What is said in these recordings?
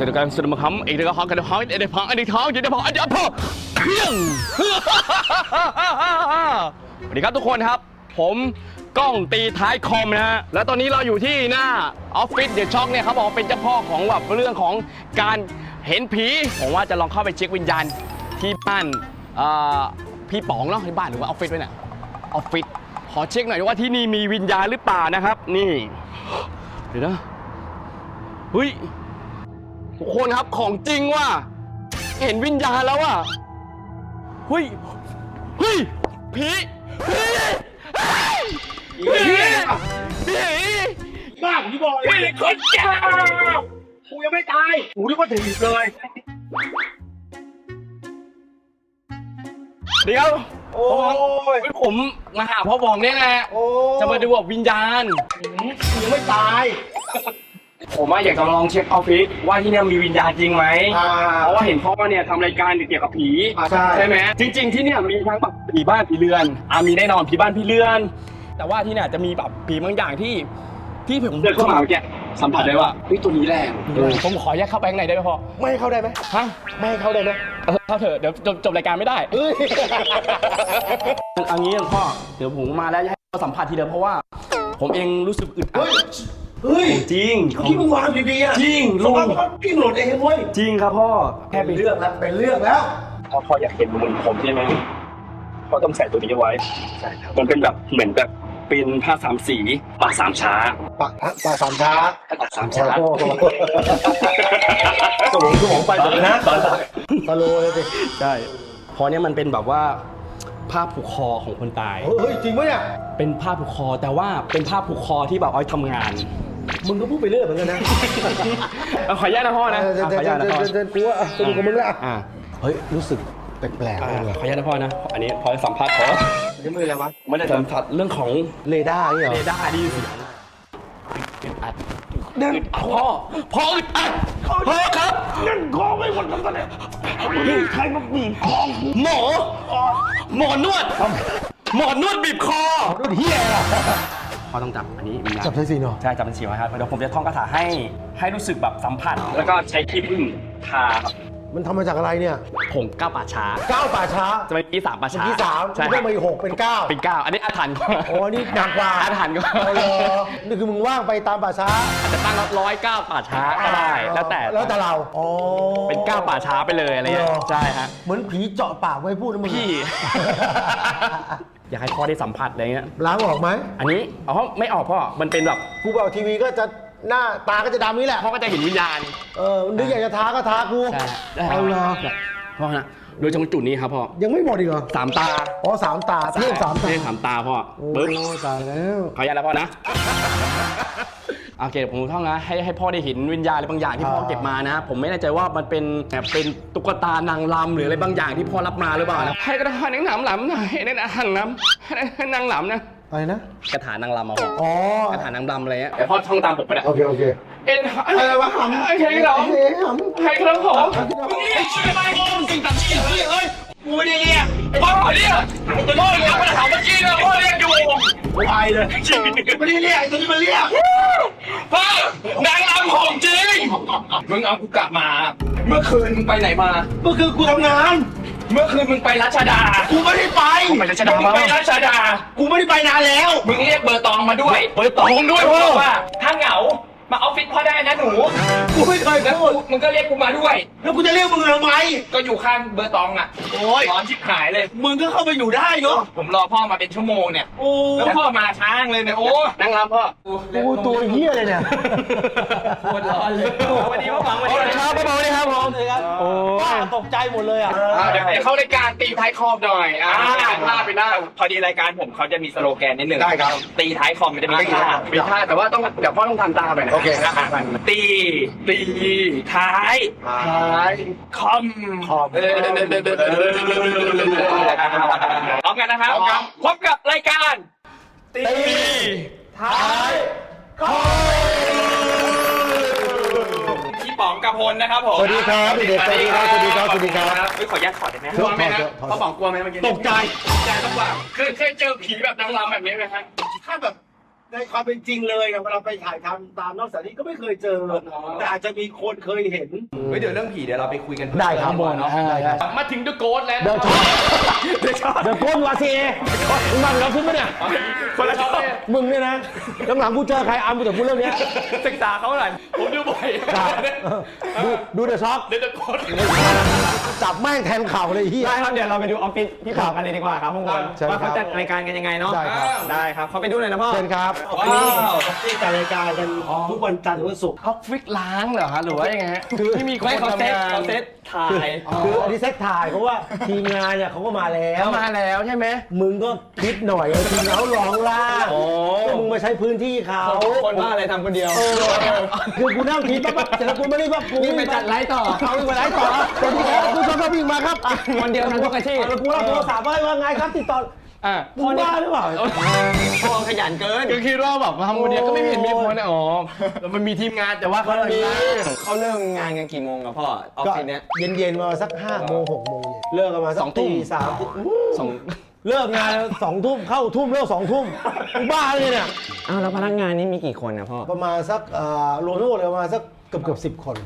สวัสดีการสุดมหัมอีกแล้วฮอกกันฮอกเอ็ดพังอันนี้ท้องจีนพังอันนี้พอเพียงสวัสดีครับทุกคนครับ ผมกล้องตีท้ายคอมนะฮะ และตอนนี้เราอยู่ที่หน้าออฟฟิศเดอะช็อคเนี่ยเขาบอกว่าเป็นเจ้าพ่อของแบบเรื่องของการเห็นผี ผมว่าจะลองเข้าไปเช็ควิญญาณที่บ้านเอ่อพี่ป๋องเนาะที่บ้านหรือว่าออฟฟิศไว้น่ะออฟฟิศขอเช็คหน่อยว่าที่นี่มีวิญญาณหรือเปล่านะครับ นี่ เดี๋ยวนะเฮ้ย ทุกคนครับของจริงว่ะเห็นวิญญาณแล้วว่ะเฮ้ยเฮ้ยผีผีเฮ้ยผีผีบ้าผมที่บอกเลยคนแก่กูยังไม่ตายกูนึกว่าถีบเลยเดี๋ยวโอ้ยผมมาหาพ่อบองเนี่ยแหละโอ้จะมาดูว่าวิญญาณกูยังไม่ตาย ผมว่าอยากจะลองเช็คออฟฟิศว่าที่เนี่ยมีวิญญาณจริงไหมอ่า เพราะว่าเห็นพ่อเนี่ยทำรายการเกี่ยวกับผี อ่าใช่ไหมจริง ๆ ที่เนี่ยมีทั้งแบบผีบ้านผีเรือนอ่ามีแน่นอนผีบ้านผีเรือน แต่ว่าที่เนี่ยจะมีแบบผีบางอย่างที่ ที่ผมเดินเข้ามาเมื่อกี้สัมผัสได้ว่าเฮ้ยตัวนี้แรงผมขอแยกเข้าไปข้างในได้ไหมพ่อไม่ให้เข้าได้ไหมฮะไม่ให้เข้าได้ไหมเออเข้าเถอะเดี๋ยวจบจบรายการไม่ได้เฮ้ยอันนี้พ่อเดี๋ยวผมมาแล้วให้พ่อสัมผัสทีเดียวเพราะว่า ผมเองรู้สึกอึดอัเฮ้ดย เฮ้ยจริงพี่มึงวางดีๆอะจริงลุลุง งพี่โหลดเองเว้ยจริงครับพ่อแค่ไปเป็นเรื่องแล้วเป็นเรื่องแล้ว พ่อพ่ออยากเห็นมุมผมใช่ไหมพ่อต้องใส่ตัวนี้ไว้มันเป็นแบบเหมือนแบบเป็นผ้าสามสีปากสามช้าปากปากสามช้าปากสามช้าโอ้โหสมองสมองไปหมดเลยนะตะโลเลยสิใช่เพราะเนี้ยมันเป็นแบบว่าผ้าผูกคอของคนตาย เฮ้ยจริงปะเนี่ยเป็นผ้าผูกคอแต่ว่าเป็นผ้าผูกคอที่แบบเอาไว้ทำงาน มึงก็พูดไปเรื่อยเหมือนกันนะเอาขออนุญาตนะพ่อนะเออเอาขออนุญาตนะพ่อเดินๆๆๆกูว่าอะสนุกกับมึงแล้วอะอ่าเฮ้ยรู้สึกแปลกๆอ่าเลยขออนุญาตนะพ่อนะ อันนี้พอสัมภาษณ์ขอนี่มันอะไรวะไม่ได้สัมผัสเรื่องของเรดาร์นี่เหรอเรดาร์ดีเสียงอึดอัดอึดอัดพ่อพ่ออึดอัดพ่อครับนั่นคอไม่หมดแล้วตอนเนี้ยนี่ใครมาบีบคอกูหมอหมอนวดหมอนวดบีบคอดูเฮียล่ะ พ่อต้องจับอันนี้มีนะจับใช้สีเนาะใช่จับเป็นสีไว้ครับเดี๋ยวผมจะท่องคาถาให้ให้รู้สึกแบบสัมผัสแล้วก็ใช้ขี้ผึ้งทาครับมันทำมาจากอะไรเนี่ยผงก้าวป่าช้าเก้าป่าช้าจะเป็นที่สามป่าช้าที่สามใช่คเพิ่รับมมาอีกหกเป็นเก้าเป็นเก้าอันนี้อาถรรพ์กว่าโอ้นี่หนักกว่าอาถรรพ์กว่าเอาเหรอนี่คือมึงว่างไปตามป่าช้าอาจจะตั้งร้อยเก้าป่าช้าก็ได้แล้วแต่แล้วแต่เราอ๋อ เป็นก้าวป่าช้าไปเลยอะไรเงี้ยเหรอ ใช่ฮะ เหมือนผีเจาะปากไว้พูดนะมึงพี่ อยากให้พ่อได้สัมผัสอะไรเงี้ย ล้างออกไหมอันนี้อ๋อไม่ออกพ่อ มันเป็นแบบกูไปออกทีวีก็จะหน้าตาก็จะดำนี้แหละ พ่อก็จะเห็นวิญญาณเออนึกอยากจะท้าก็ท้ากูใช่ได้เอาเหรอพ่อนะโดยตรงจุดนี้ครับพ่อยังไม่หมดอีกเหรอสามตาอ๋อสามตาเทพสามตาเทพสามตาพ่อโอ้ปึ๊บตายแล้ว ขออนุญาตแล้วพ่อนะ โอเคผมท่องนะให้ให้พ่อได้เห็นวิญญาณอะไรบางอย่างที่พ่อเก็บมานะ ผมไม่แน่ใจว่ามันเป็นแบบเป็นตุ๊กตานางรำหรืออะไรบางอย่างที่พ่อรับมาหรือเปล่านะให้กระถางนางหลำหน่อยให้นางหลำให้นางหลำนะอะไรนะกระถางนางรำมาพ่ออ๋อกระถางนางรำอะไรเงี้ยเดี๋ยวพ่อท่องตามผมไปนะโอเคโอเคเอ็นอะไรวะหำไอ้ใครเราเอ๊ะหำใครครับผมมึงเรียกชื่ออะไรพ่อมึงสิ่งตัดชื่อเฮ้ยเฮ้ยกูไม่ได้เรียกพ่อเรียกพ่อเรียกมาถามเมื่อกี้นะพ่อเรียกอยู่วายเลยไม่ได้เรียกไอ้ตัวนี้มันเรียก พ่อนางรำของจริง มึงเอากูกลับมา เมื่อคืนมึงไปไหนมาก็คือกูทำงาน เมื่อคืนมึงไปรัชดา กูไม่ได้ไปไปรัชดามึงไปรัชดา กูไม่ได้ไปนานแล้ว มึงเรียกเบอร์ตองมาด้วย เบอร์ตองด้วยพ่อบอกว่าถ้าเหงา มาออฟฟิศพ่อได้นะหนูกูไม่เคยแล้วพูด กูมึงก็เรียกกูมาด้วย แล้วกูจะเรียกมึงทำไมก็อยู่ข้างเบอร์ตองอะโอ้ยร้อนชิบหายเลย มึงก็เข้าไปอยู่ได้เนาะผมรอพ่อมาเป็นชั่วโมงเนี่ย โอ้แล้วพ่อมาช้างเลยเนี่ยโอ้นั่งรับพ่อกูตัวเหี้ยเลยเนี่ยปวดร้อนเลยวันนี้พ่อฟังวันนี้ครับพ่อฟังวันนี้ครับผมโอ้ป้าตกใจหมดเลยอะเดี๋ยวเข้ารายการตีท้ายคอบหน่อยอ่าพลาดไปหน้าพอดีรายการผมเขาจะมีสโลแกนนิดหนึ่งได้ครับตีท้ายคอมมันจะมีท่ามีท่าแต่ว่าต้องเดี๋ยวพ่อต้องทำตามไปนะโอเคตี ตี ท้าย ท้ายคอมขอบเออพร้อมกันนะครับพบกับรายการ ตี ท้ายพี่ป๋องกระพลนะครับผมสวัสดีครับเด็กๆสวัสดีครับสวัสดีครับสวัสดีครับเฮ้ยขออนุญาตถอดได้ไหมกลัวไหมฮะถอดถอดพ่อบอกกลัวไหมเมื่อกี้ตกใจตกใจมากกว่าเคยเคยเจอผีแบบนางรำแบบนี้ไหมฮะถ้าแบบ ในความเป็นจริงเลยเนี่ยเวลาไปถ่ายทำตามนอกสถานที่ก็ไม่เคยเจอ แต่อาจจะมีคนเคยเห็น เฮ้ยเดี๋ยวเรื่องผีเดี๋ยวเราไปคุยกันได้ครับเพิ่มเติมดีกว่าเนาะได้ครับ มาถึงเดอะโกสแล้วเดี๋ยวช็อตเดี๋ยวโกนวาซีมึงมาแล้วคิดปะเนี่ย คนละชอบมึงเนี่ยนะหลังๆกูเจอใครอัมกูจะพูดเรื่องเนี้ยศึกษาเขาหน่อยผมดูบ่อยดูดูเดอะช็อคเดอะโกสจับแม่งแทนเข่าเลยที่ได้ครับเดี๋ยวเราไปดูออฟฟิศพี่ข่าวกันเลยดีกว่าครับทุกคนเชิญครับว่าเขาจัดรายการกันยังไงเนาะได้ครับ ได้ครับเขาไปดูหน่อยนะพ่อ เชิญครับว้าว ที่จัดรายการกันทุกวันจันทร์ถึงวันศุกร์ออฟฟิศล้างเหรอฮะหรือว่ายังไงฮะที่มีคนไม่เขาเซตทำงานเขาเซตถ่ายคืออันนี้เซตถ่ายเพราะว่าทีมงานเนี่ยเขาก็มาแล้วเขามาแล้วใช่ไหม มึงก็คิดหน่อยว่าทีมเขาร้องล่างโอ้ก็มึงมาใช้พื้นที่เขาคนว่าอะไรทำคนเดียว คือกูนั่งคิดปั๊บปั๊บเสร็จแล้วกูไม่ได้ว่ากูวิ่งไปจัดไลฟ์ต่อ เอาวิ่งไปไลฟ์ต่อสวัสดีครับคุณชอบก็วิ่งมาครับอะคนเดียวทั้งทุกอาชีพ แล้วกูรับโทรศัพท์ว่าว่าไงครับติดต่อ อะมึงบ้าหรือเปล่าพ่อขยันเกิน ก็คิดว่าแบบทำคนเดียวก็ไม่เห็นมีผลนะอ๋อแล้วมันมีทีมงานแต่ว่าเขามันมี เขาเริ่มงานกันกี่โมงอะพ่อออฟก็ฟิศเนี้ย เย็นๆมาสักห้าโมงหกโมงเย็นเลิกกันมาสักตีสามสองเลิกงานสองทุ่มเข้าทุ่มเลิกสองทุ่มมึงบ้าเลยเนี่ย อ้าวแล้วพนักงานนี่มีกี่คนอะพ่อ ประมาณสักเอ่อรวมทั้งหมดเลยประมาณสัก เกือบเกือบสิบคน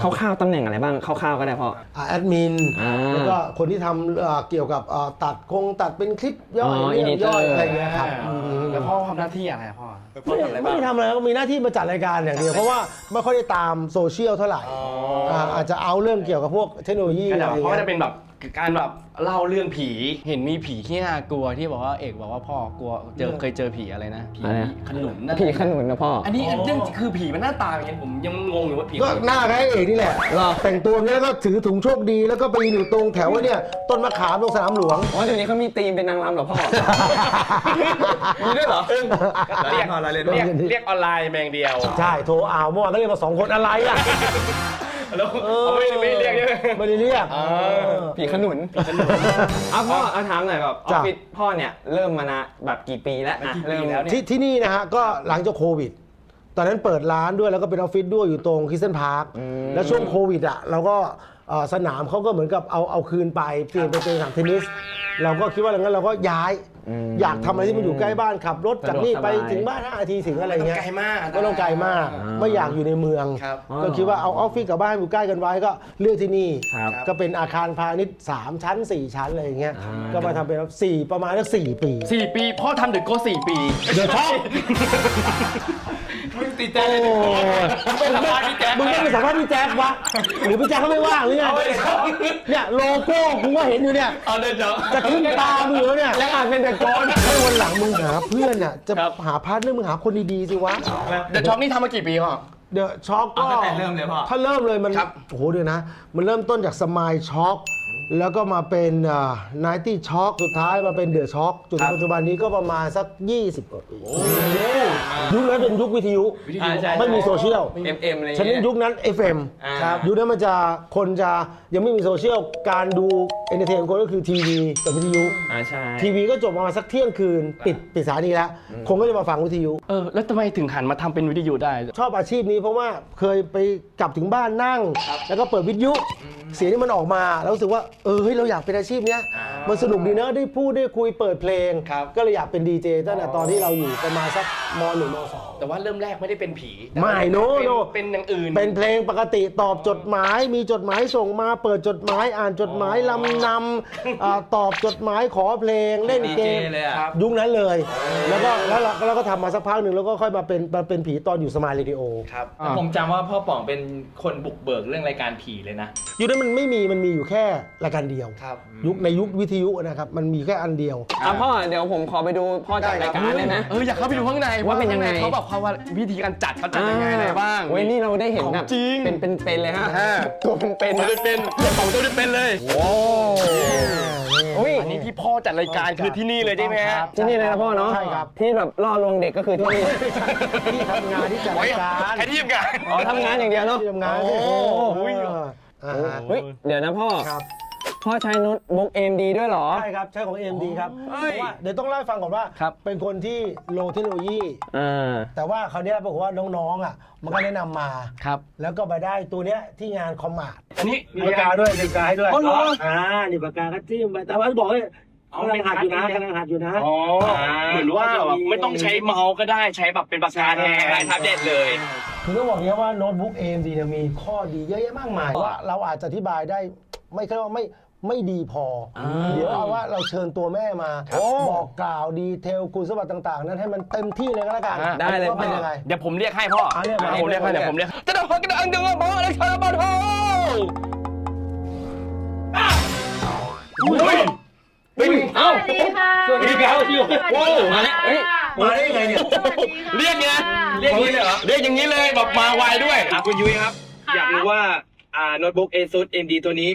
คร่าวๆตำแหน่งอะไรบ้างคร่าวๆก็ได้พ่ออ่าแอดมินอ่าแล้วก็คนที่ทำเอ่อเกี่ยวกับเอ่อตัดคงตัดเป็นคลิปย่อยอ๋อเรื่อง editor ย่อยอะไรอย่างเงี้ยครับอืมแล้วพ่อทำหน้าที่อะไรอะพ่อ ไม่ไม่ได้ทำอะไรก็มีหน้าที่มาจัดรายการอย่างเดียวเพราะว่าไม่ค่อยได้ตามโซเชียลเท่าไหร่าอาจจะเอาเรื่องเกี่ยวกับพวกเทคโนโลยีก็อะไรจะอย่างเพราะเงี้ว่ายจะเป็นแบบ การแบบเล่าเรื่องผีเห็นมีผีที่น่ากลัวที่บอกว่าเอกบอกว่าพ่อกลัวเจอเคยเจอผีอะไรนะผีอะไรนะ ขนุนนะผีขนุนนะพ่ออันนี้เรื่องคือผีมันหน้าตาอย่างเงี้ยผมยังงงอยู่ว่าผีก็หน้าคล้ายเอกนี่แหละ หรอแต่งตัวเนี้ยก็ถือถุงโชคดีแล้วก็ไปยืนอยู่ตรงแถวเนี่ยต้นมะขามตรงสนามหลวง อ๋อเดี๋ยวนี้เขามีธีมเป็นนางรำเหรอพ่อ มีด้วยเหรอ เรียกอะไรเลยเรียกเรียกออนไลน์แมงเดียว ใช่ โทรเอาเมื่อวานก็เรียกมาสองคนอะไรอะ แล้วเขาไม่ไม่เรียกใช่ไหมไม่ได้เรียกผีขนุน เอาพ่อเอาถามหน่อยแบบออฟจ้ะฟิศพ่อเนี่ยเริ่มมานะแบบกี่ปีแล้วอะเริ่มแล้วเนี่ยที่ที่นี่นะฮะก็หลังจากโควิด ตอนนั้นเปิดร้านด้วยแล้วก็เป็นออฟฟิศด้วยอยู่ตรงคิสเซนพาร์คแล้วช่วงโควิดอะเราก็เอ่อสนามเขาก็เหมือนกับเอาเอาคืนไปเปลี่ยนไปเป็นสนามเทนนิส เราก็คิดว่าอย่างนั้นเราก็ย้าย อยากทำอะไรที่มันอยู่ใกล้บ้านขับรถจากนี่ไปถึงบ้าน5นาทีถึงอะไรเงี้ยไกลมากไม่ต้องไกลมากไม่อยากอยู่ในเมือง ครับก็คิดว่าเอาออฟฟิศกับบ้านอยู่ใกล้กันไว้ก็เลือกที่นี่ ครับ ก็เป็นอาคารพาณิชย์สามชั้น 4 ชั้นอะไรอย่างเงี้ยก็มาทำเป็นสี่ประมาณสักสี่ปี สี่ปีพ่อทำเด็กโกสี่ปี เดี๋ยวช็อก มึงติดใจเลยดิเป็นสัมภาษณ์พี่แจ๊คมึงไม่ไปสัมภาษณ์พี่แจ๊ควะหรือพี่แจ๊คเขาไม่ว่างหรือไงเนี่ยโลโก้กูก็เห็นอยู่เนี่ยเอาเดินเดี๋ยวจะขึ้นตามึงอยู่แล้วเนี่ยแล้วอาจเป็นแต่โกนให้วันหลังมึงหาเพื่อนเนี่ยจะครับหาพาร์ทเนอร์มึงหาคนดีๆสิวะเดอะช็อปนี่ทำมากี่ปีพ่อเดอะช็อคก็เอาตั้งแต่เริ่มเลยพ่อถ้าเริ่มเลยมันครับโอ้โหเดี๋ยวนะ มันเริ่มต้นจากสมายช็อค แล้วก็มาเป็นไนตี้ช็อคสุดท้ายมาเป็นเดอะช็อคจนถึงปัจจุบันนี้ก็ประมาณสัก 20กว่าปียุคนั้นเป็นยุควิทยุ อ่าใช่ไม่มีโซเชียล เอ็มเอ็มอะไรฉะนั้นยุคนั้น FM อ่าครับยุคนั้นมันจะคนจะยังไม่มีโซเชียล การดูเอนเตอร์เทนคนก็คือทีวีกับวิทยุ อ่าใช่ทีวีก็จบประมาณสักเที่ยงคืน ปิดปิดสถานีแล้วคนก็จะมาฟังวิทยุ เออแล้วทำไมถึงหันมาทำเป็นวิทยุได้ ชอบอาชีพนี้เพราะว่าเคยไปกลับถึงบ้านนั่ง แล้วก็เปิดวิทยุ เสียงที่มันออกมา แล้วรู้สึกว่า เออเฮ้ยเราอยากเป็นอาชีพเนี้ยมันสนุกดีเนอะได้พูดได้คุยเปิดเพลง ครับ ก็เลยอยากเป็นดีเจตั้งแต่ตอนที่เราอยู่ประมาณสักมหนึ่งมสอง แต่ว่าเริ่มแรกไม่ได้เป็นผีแต่ไม่ no เป็น no เป็นอย่างอื่น เป็นเพลงปกติตอบจดหมาย มีจดหมายส่งมา เปิดจดหมายอ่านจดหมายลำนำอ่าตอบจดหมายขอเพลงเล่นเกม DJ เลยอะ ครับยุคนั้นเลย แล้วก็แล้วเราแล้วก็ทำมาสักพักหนึ่งแล้วก็ค่อยมาเป็นมาเป็นผีตอนอยู่สมายเรดิโอครับ แต่ผมจำว่าพ่อป๋องเป็นคนบุกเบิกเรื่องรายการผีเลยนะ ยุคนั้นมันไม่มีมันมีอยู่แค่รายการเดียว ครับ ยุคในยุควิทยุนะครับมันมีแค่อันเดียว อะพ่อเดี๋ยวผมขอไปดูพ่อจัดรายการได้ไหม เอออยากเข้าไปดูข้างในว่าเป็นยังไงข้ใเขาแบบเขาว่าวิธีการจัดเขาจัดยังไงอะไรบ้าง เว้ยนี่เราได้เห็นของแบบจริง เป็นเป็นเป็นเลยฮะอ่าตัวเป็นเป็นตัวได้เป็นเจ้าของตัวได้เป็นเลยอุ้ยอันนี้ที่พ่อจัดรายการคือที่นี่เลยใช่ไหมฮะ ที่นี่เลยนะพ่อเนาะใช่ครับ ที่แบบล่อลวงเด็กก็คือที่นี่ที่ทำงานที่จัดโอ้ยรายการแค่ที่ทำงาน อ๋อทำงานอย่างเดียวเนาะที่ทำงานโอ้โห เอออ่าเฮ้ยเดี๋ยวนะพ่อ ครับ พ่อใช้โน้ตบุ๊กเอ็มดีด้วยเหรอ ใช่ครับ ใช้ของ AMD ครับเฮ้ยเพราะว่าเดี๋ยวต้องเล่าให้ฟังก่อนว่า ครับ เป็นคนที่โลเทคโนโลยี อ่า แต่ว่าคราวเนี้ยปรากฏว่าน้องๆอะ มันก็แนะนำมา ครับ แล้วก็ไปได้ตัวเนี้ยที่งานคอมมาดอันนี้มีปากกาด้วยมีปากกาให้ด้วยอ๋อเหรอ อ่านี่ปากกาก็จิ้มไปแต่ว่าบอกเลยกำลังหัดอยู่นะกำลังหัดอยู่นะ อ๋อเหมือนว่าแบบไม่ต้องใช้เมาส์ก็ได้ใช้แบบเป็นปากกาแทนใช้แท็บเล็ตเลย คือต้องบอกอย่างนี้ว่าโน้ตบุ๊ก AMD เนี่ยมีข้อดีเยอะแยะมากมายว่าเราอาจจะอธิบายได้ไม่ใช่ว่าไม่ ไม่ดีพออเดี๋ยวเอาว่าเราเชิญตัวแม่มาบอกกล่าวดีเทลคุณสมบัติต่าง ๆ นั้นให้มันเต็มที่เลยก็แล้วกันอ่าได้เลยว่าเป็นยังไง เดี๋ยวผมเรียกให้พ่ออะเรียกมา ผมเรียกให้เดี๋ยวผมเรียกจะต้องกันอังดึงมาเลยชาบอลโฮอุ้ยเป็นเอ้า สวัสดีค่ะสวัสดีครับพี่โอ้มาแล้วเฮ้ย มาได้ยังไงเนี่ย เรียกไงเรียกอย่างนี้เลยเหรอเรียกอย่างนี้เลยแบบมาไวด้วย อะคุณยุ้ยครับ อยากรู้ว่า อ่าโน้ตบุ๊ก ASUS AMD ตัวนี้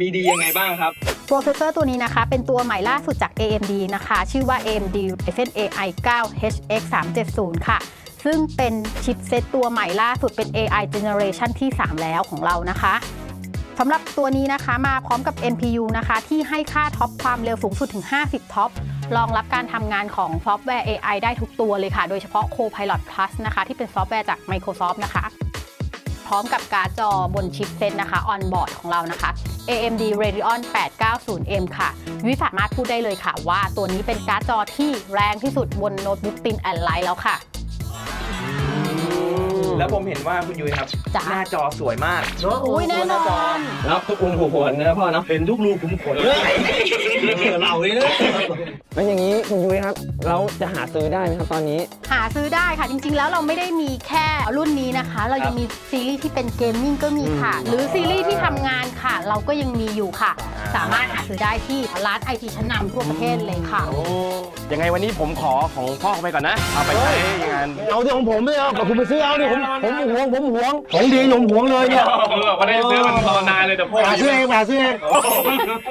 มีดียังไงบ้างครับโปรเซสเซอร์ตัวนี้นะคะ เป็นตัวใหม่ล่าสุดจาก AMD นะคะ ชื่อว่า AMD Ryzen AI 9 HX 370ค่ะ ซึ่งเป็นชิปเซตตัวใหม่ล่าสุดเป็น AI Generation ที่ 3 แล้วของเรานะคะสำหรับตัวนี้นะคะมาพร้อมกับ NPU นะคะ ที่ให้ค่าท็อปความเร็วสูงสุดถึง 50 ท็อปรองรับการทำงานของซอฟต์แวร์ AI ได้ทุกตัวเลยค่ะ โดยเฉพาะ Copilot Plus นะคะ ที่เป็นซอฟต์แวร์จาก Microsoft นะคะพ ร้อมกับการ์ดจอบนชิปเซตนะคะ on board ของเรานะคะ AMD Radeon 890M ค่ะวิสามารถพูดได้เลยค่ะ ว่าตัวนี้เป็นการ์ดจอที่แรงที่สุดบนโน้ตบุ๊กตินแอนไลท์แล้วค่ะ แล้วผมเห็นว่าคุณยุ้ยครับ จ้ะ หน้าจอสวยมากอุ้ยแน่นอนแล้วทุกคนหัวหัวนะพ่อเนาะ เห็นทุกรูขุมขนเลย เราเลยนะแล้วอย่างนี้คุณยุ้ยครับ เราจะหาซื้อได้ไหมครับตอนนี้ หาซื้อได้ค่ะจริงๆ แล้วเราไม่ได้มีแค่รุ่นนี้นะคะ เรายังมีซีรีส์ที่เป็นเกมมิ่งก็มีค่ะ หรือซีรีส์ที่ทำงานค่ะ เราก็ยังมีอยู่ค่ะ สามารถหาซื้อได้ที่ร้านไอทีชั้นนำทั่วประเทศเลยค่ะ ยังไงวันนี้ผมขอของพ่อไปก่อนนะ เอาไปใช้งานเอาที่ของผมไม่เอาแต่คุณไปซื้อเอาดิผมผมหวงผมหวงของดีผมหวงเลยเนี่ยไม่ได้ซื้อมันรอนานเลยแต่พ่อหาซื้อเองหาซื้อเอง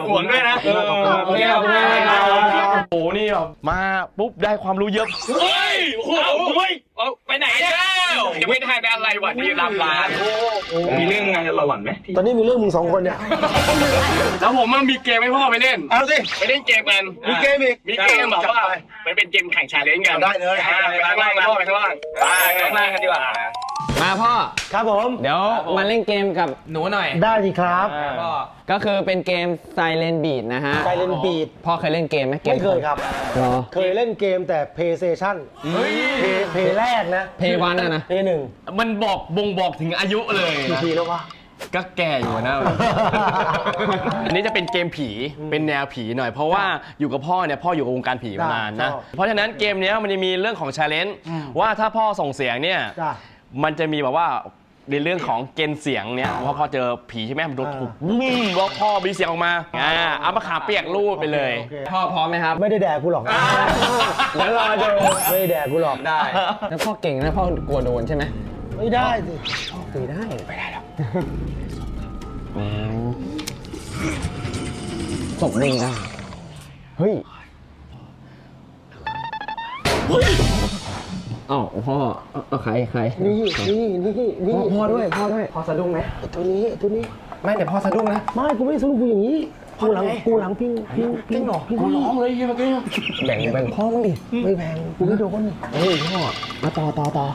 ห่วงด้วยนะขอบคุณครับขอบคุณครับ โอ้โหนี่แบบมาปุ๊บได้ความรู้เยอะ เฮ้ยโอ้โหเฮ้ย เอาไปไหนแล้วยังไม่ได้ไปอะไรวะที่รับร้านมีเรื่องงานระหว่างไหมที่ตอนนี้มีเรื่องมึงสองคนเนี่ย แล้วผมมันมีเกมให้พ่อไปเล่น เอาสิ ไปเล่นเกมกัน มีเกมอีก มีเกมแบบว่ามันเป็นเกมแข่งชาเลนจ์กันได้เลยอ่าไปข้างล่างนะพ่อไปข้างล่างไปข้างล่างกันดีกว่ามาพ่อ ครับผม เดี๋ยวมาเล่นเกมกับหนูหน่อย ได้สิครับพ่อก็คือเป็นเกม Silent Beat นะฮะไซเลนบีดพ่อเคยเล่นเกมไหมเกมไม่เคยครับเหรอเคยเล่นเกมแต่ PlayStation เพย์เพย์แรกนะเพย์วันอะนะ เพย์หนึ่งมันบอกบ่งบอกถึงอายุเลยกี่นะปีแล้ววะ ก็แก่อยู่นะ อันนี้จะเป็นเกมผีเป็นแนวผีหน่อยเพราะว่าอยู่กับพ่อเนี่ยพ่ออยู่กับวงการผีมานานนะชอบเพราะฉะนั้นเกมเนี้ยมันจะมีเรื่องของชาเลนจ์ว่าถ้าพ่อส่งเสียงเนี่ยจ้ะ มันจะมีแบบว่า ในเรื่องของเกณฑ์เสียงเนี่ยพอพอเจอผีใช่ไหมมันโดนถูกบุ้มแล้วพ่อมีเสียงออกมาอ่าเอามาขาเปียกรูดไปเลย โอเค พ่อพร้อมไหมครับ ไม่ได้แดกกูหรอกแล้วรอดู ไม่ได้แดกกูหรอก ได้ แล้วพ่อเก่งนะพ่อกลัวโดนใช่ไหมไม่ได้สิตีได้ไม่ได้หรอกศพวิ่งได้เฮ้ย อ้าวพ่อเอาเอาใครใครนี่นี่นี่นี่พ่อพ่อด้วยพ่อด้วยพ่อสะดุ้งไหมตัวนี้ตัวนี้ไม่เดี๋ยวพ่อสะดุ้งนะไม่กูไม่ได้สนุกกูอย่างนี้กูหลังกูหลังพิงพิงพิงหรอพิงร้องเลยแบ่งแบ่งพ่อมั้างดิไม่แพงกูไม่โดนเฮ้ยพ่อมาต่อต่อต่อ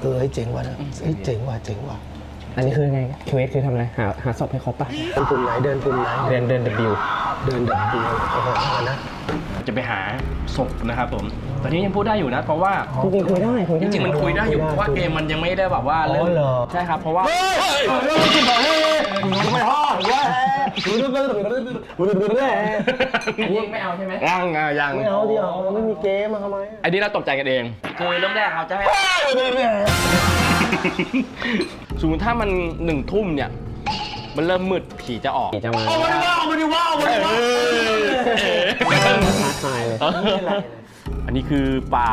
เออไอ้เจ๋งว่ะนะไอ้เจ๋งว่ะเจ๋งว่ะอันนี้คือไงเควสคือทำอะไรหาหาศพให้ครบป่ะเดินกลุ่มไหนเดินกลุ่มไหนเดินเดิน W เดินดับดูโอ้โหนะ จะไปหาศพนะครับผมตอนนี้ยังพูดได้อยู่นะ เพราะว่าจริงๆคุยได้คุยจได้ริงๆมันคุยได้อยู่เพราะว่าเกมมันยังไม่ได้แบบว่าเริ่มอ๋อเหรอ ใช่ครับเพราะว่า ไม่ฮอดเว้ยอันนี้ไม่เอาใช่ไหมยังอะยังไม่เอาดิเอาไม่มีเกมมาทำไมอันนี้เราตกใจกันเอง คือเริ่มแรกเขาจะให้ สมมติถ้ามันหนึ่งทุ่มเนี่ย มันเริ่มมืดผีจะออก จะมาไม่ได้ว่าไม่ได้ว่าไม่ได้ว่า ท้าทายเลยอันนี้คือปลา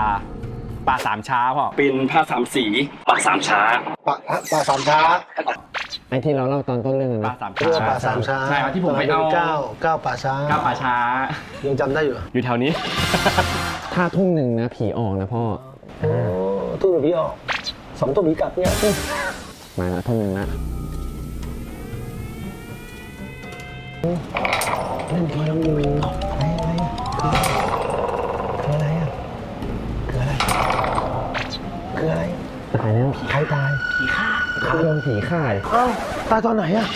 ปลาสามช้าพ่อเป็นผ้าสามสีปลาสามช้าปะปะสามช้าไอ้ที่เราเล่าตอนต้นเรื่องอะปลานะสามเรือช้าปะสามช้าใช่ครับที่ผมไปเอา เก้าเก้าป่าช้าก้าวป่าช้า ยังจำได้อยู่อยู่แถวนี้ ถ้าทุ่มหนึ่งนะผีออกนะพ่อโอ้ตู้ผีออกสองตัวผีกลับเนี่ยมาแล้วทุ่มหนึ่งละเล่นทีละงูอะไรอะไร คืออะไรอะคืออะไรคืออะไรตายแล้วใครตายผีฆ่าโดนผีฆ่าดิเอ้าตายตอนไหนอะ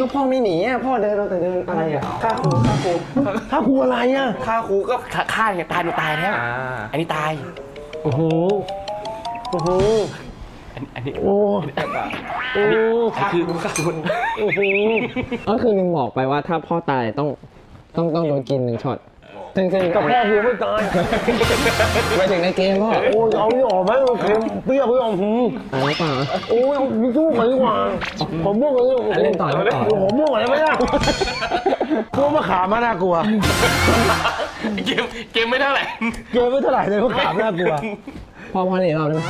ก็พ่อไม่หนีอะพ่อเดินเราแต่เดินอะไรอะฆ่าครูฆ่าครูถ้าครูอะไรอะฆ่าครูก็ฆ่าไงตายหนูตายแล้วอันนี้ตายโอ้โหโอ้โหอันอันนี้โอ้โอ้คือฆ่าคุณโอ้โหก็คือลุงบอกไปว่าถ้าพ่อตายต้องต้องต้องโดนกินหนึ่งช็อต ซึ่งซึ่งกับพ่อกูไม่ตายไปถึงในเกมพ่อโอ้ยเอานี่ออกไหมมันเค็มเปรี้ยวไปออกหืมอ่าเปล่าโอ้ยเอาสู้กันดีกว่าผมม่วงกันดีกว่าเล่นต่อเล่นต่อผมม่วงอะไรไม่ได้กลัวมะขามมาน่ากลัว เกมเกมไม่เท่าไหร่เกมไม่เท่าไหร่เลยมะขามน่ากลัวพ่อพ่อเล่นอีกรอบได้ไหม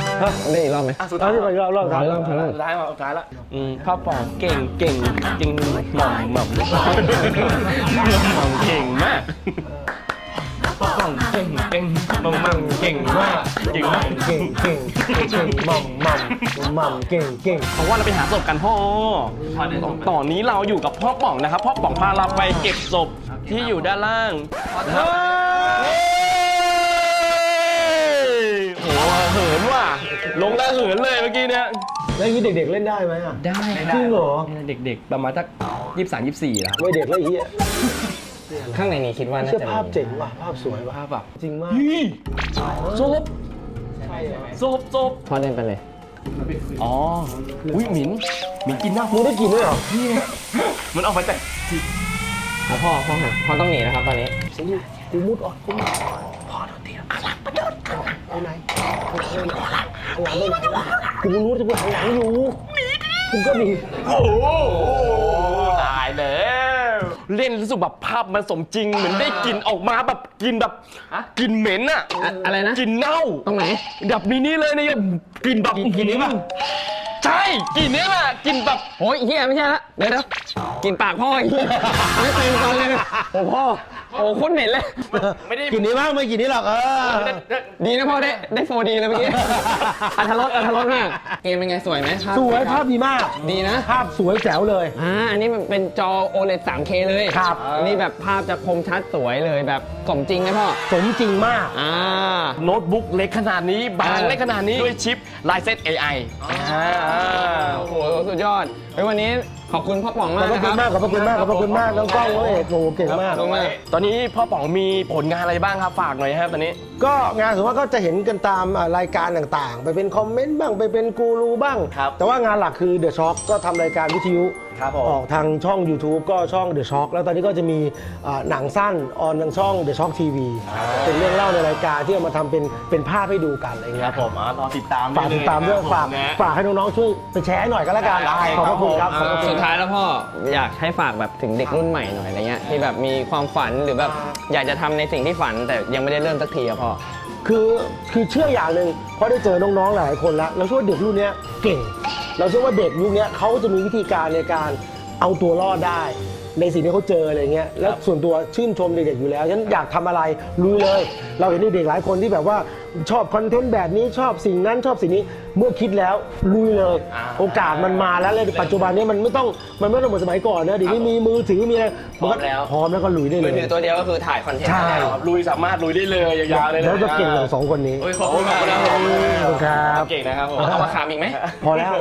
เล่นอีกรอบไหมเอาที่ไปรอบรอบขออีกรอบขออีกรอบสุดท้ายมาสุดท้ายละอืมพ่อป๋องเก่งเก่งจริงหม่อมหม่อมหม่อมเก่งมากพ่อ ป๋องเก่งเก่งหม่อมหม่อมเก่งมากเก่งมากเก่งเก่งเก่งหม่อมหม่อมหม่อมเก่งเก่งเพราะว่าเราไปหาศพกันพ่อตอนนี้เราอยู่กับพ่อป๋องนะครับ พ่อป๋องพาเราไปเก็บศพที่อยู่ด้านล่างเฮ้ยโอ้โหเหินว่ะลงแล้วเหินเลยเมื่อกี้เนี่ยแล้วอย่างนี้เด็กๆเล่นได้ไหมอะได้จริงเหรอเด็กๆประมาณสักยี่สามยี่สี่แล้วไม่เด็กแล้วไอ้เหี้ย ข้างในนี้คิดว่าน่าเชื่อจะภาพมีเจ๋งว่ะภาพสวยว่ะภาพแบบจริงมากศพศพศพพ่อเล่นไปเลย อ๋ออุ้ยหมินหมินกินหน้ามึงได้กินด้วยเหรอมันออกมาจากแล้วพ่อพ่อหันพ่อต้องหนีนะครับตอนนี้กูมุดออกกูมุดออกพ่อโดนตีแล้วหลังไปโดนไปไหนไปไหนหลังไปไหนกูรู้จะกูหันหลังอยู่กูก็มีโอ้โหตายแล้ว เล่นรู้สึกแบบภาพมันสมจริง เหมือนได้กลินออกมาแบบกลินแบบกลินเหม็นอะอะอะไรนะ กลินเน่าตรงไหน แบบนี้นี่เลยเนี่ยกลินแบบกลิ่นนี้ปะใช่กลินเนี้ยแหละกลินแบบโอ้ยเฮียไม่ใช่ละเดี๋ยวเดี๋ยวกินปากพ่ออีกไม่เป็นตอนเลยโอ้พ่อ โอ้โคตรเหม็นเลยไม่ได้กินนี้บ้างไม่กินนี้หรอกเออดีนะพ่อได้ได้โฟดีเลยเมื่อกี้อัธรสอัธรสมากเกมเป็นไงสวยไหมภาพสวยภาพดีมาก ดีนะ ภาพสวยแจ๋วเลยอ่าอันนี้มันเป็นจอ OLED 3K เลยครับอันนี้แบบภาพจะคมชัดสวยเลยแบบสมจริงไหมพ่อสมจริงมากอ่าโน้ตบุ๊กเล็กขนาดนี้บางเออเล็กขนาดนี้ด้วยชิป Ryzen AI อ่าโอ้โหสุดยอดเฮ้ยวันนี้ขอบคุณพ่อป๋องขมาอกบพระนะคคุรัณบ มากขอบพระคุณมากขอบพระคุณมากน้องกล้องน้องเอกโอ้โหเก่งมาก ขอบคุณมาก ตอนนี้พ่อป๋องมีผลงานอะไรบ้างครับฝากหน่อยครับตอนนี้ ก็งานสมมติว่าก็จะเห็นกันตามอ่ารายการต่างๆ ไปเป็นคอมเมนต์บ้างไปเป็นกูรูบ้าง ครับแต่ว่างานหลักคือ The Shock ก็ทำรายการวิทยุ ครับผมออกทางช่อง YouTube ก็ช่อง The Shock แล้วตอนนี้ก็จะมีอ่าหนังสั้นออนทางช่อง The Shock TV เป็นเรื่องเล่าในรายการที่เอามาทำเป็นเป็นภาพให้ดูกันอะไรคเงี้รับยผมอะรอติดตามฝากติดตามด้วยฝากนะ ฝากให้น้องๆช่วยไปแชร์ให้หน่อยก็แล้วกันได้ขอบพระคุณครับครับขอบพระคุสุณดท้ายแล้วพ่ออยากให้ฝากแบบถึงเด็กรุ่นใหม่หน่อยอะไรเงี้ยที่แบบมีความฝันหรือแบบอยากจะทำในสิ่งที่ฝันแต่ยังไม่ได้เริ่มสักทีอะพ่อ คือคือเชื่ออย่างหนึ่งเพราะได้เจอน้องๆหลายคนแล้วเราเชื่อว่าเด็กรุ่นเนี้ยเก่ง เราเชื่อว่าเด็กยุคนี้เขาจะมีวิธีการในการเอาตัวรอดได้ ในสิ่งที่เขาเจออะไรเงี้ยแล้วส่วนตัวชื่นชมเด็กๆอยู่แล้วฉันอยากทำอะไรลุยเลย เราเห็นเด็กๆหลายคนที่แบบว่าชอบคอนเทนต์แบบนี้ชอบสิ่งนั้นชอบสิ่งนี้ เมื่อคิดแล้วลุยเลยโอกาสมันมาแล้วเลยปัจจุบันนี้มันไม่ต้องมันไม่ต้องเหมือนสมัยก่อนนะเดี๋ยวนี้มีมือถือมีอะไรนก็พร้อมแล้วก็ลุยได้เลมือย ถือตัวเดียวก็คือถ่ายคอนเทนต์ใช่ ได้แล้วลุยสามารถลุยได้เลยยาวๆเลยนะแล้วจะเก่งอย่างสองคนนี้ โอ้ยขอบคุณมากนะครับผมขอบคุณครับ เก่งนะครับผมเอามาขามอีกไหม พอแล้ว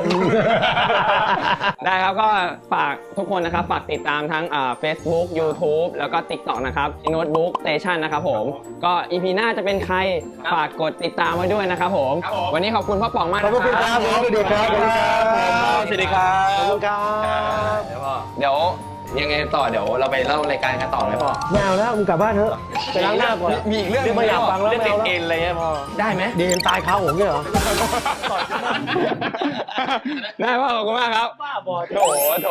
ได้ครับก็ฝากทุกคนนะครับ ฝากติดตามทั้งอ่า Facebook YouTube แล้วก็ TikTok นะครับ Notebook Station นะครับผม ก็ EP หน้าจะเป็นใคร ฝากกดติดตามไว้ด้วยนะครับผม วันนี้ขอบคุณพ่อป๋องมากขอบนะคุณครับผมสวัสดีครับสวัสดีครับขอบคุณครับเดี๋ยวยังไงต่อเดี๋ยวเราไปเล่ารายการกันต่อไหมพ่อไม่เอาแล้วมึงกลับบ้านเถอะไปล้างหน้าก่อนมีอีกเรื่องไม่อยากฟังแล้วเล่นไม่ติเอาดแล้วเอ็นอะไรเงี้ยพ่อได้ไหมเดนตายคาผมเนี่ยเหรอได้พ่อขอบคุณมากครับบ้าบอโถโถ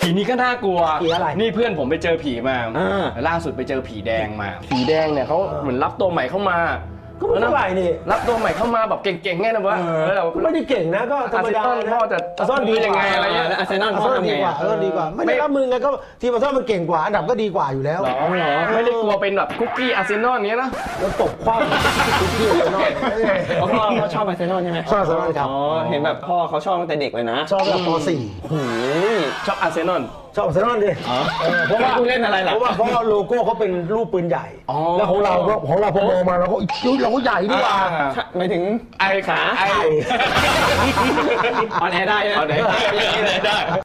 ผีนี้ก็น่ากลัวผีอะไรนี่เพื่อนผมไปเจอผีมาอ่าล่าสุดไปเจอผีแดงมา ผีแดงเนี่ยเขาเหมือนรับตัวใหม่เข้ามา ก็ไม่เท่าไหร่นี่รับตัวใหม่เข้ามาแบบเก่งๆไงนะวะแล้วเราไม่ได้เก่งนะก็ธรรมดาอาร์เซนอลพ่อจะอาร์เซนอลดียังไงอะไรเงี้ยแล้วอาร์เซนอลอาร์พ่อเซนอลทำดีไงกว่าอะอาร์เซนอลดีกว่า ไม่ได้รับมือไงก็ทีมอาร์เซนอลมันเก่งกว่าอันดับก็ดีกว่าอยู่แล้วหรอไม่ได้กลัวเป็นแบบคุกกี้อาร์เซนอลเนี้ยนะแล้วตบคว้ำทุกที่เลยน้อยอ๋อพ่อพ่อชอบอาร์เซนอลใช่ไหมชอบอาร์เซนอลครับอ๋อเห็นแบบพ่อเขาชอบตั้งแต่เด็กเลยนะชอบแบบป .4 โอ้โห ชอบอาร์เซนอล ชอบอาร์เซนอลดิเออเพราะว่าคุณเล่นอะไรล่ะ เพราะว่าเพราะว่าโลโก้เขาเป็นรูปปืนใหญ่แล้วของเราก็ของเราพอมองมาเราก็อุ๊ยเราก็ใหญ่ดีกว่า หมายถึงไอ้ขาไอ้ ออนแอร์ได้นะ เอาไหนได้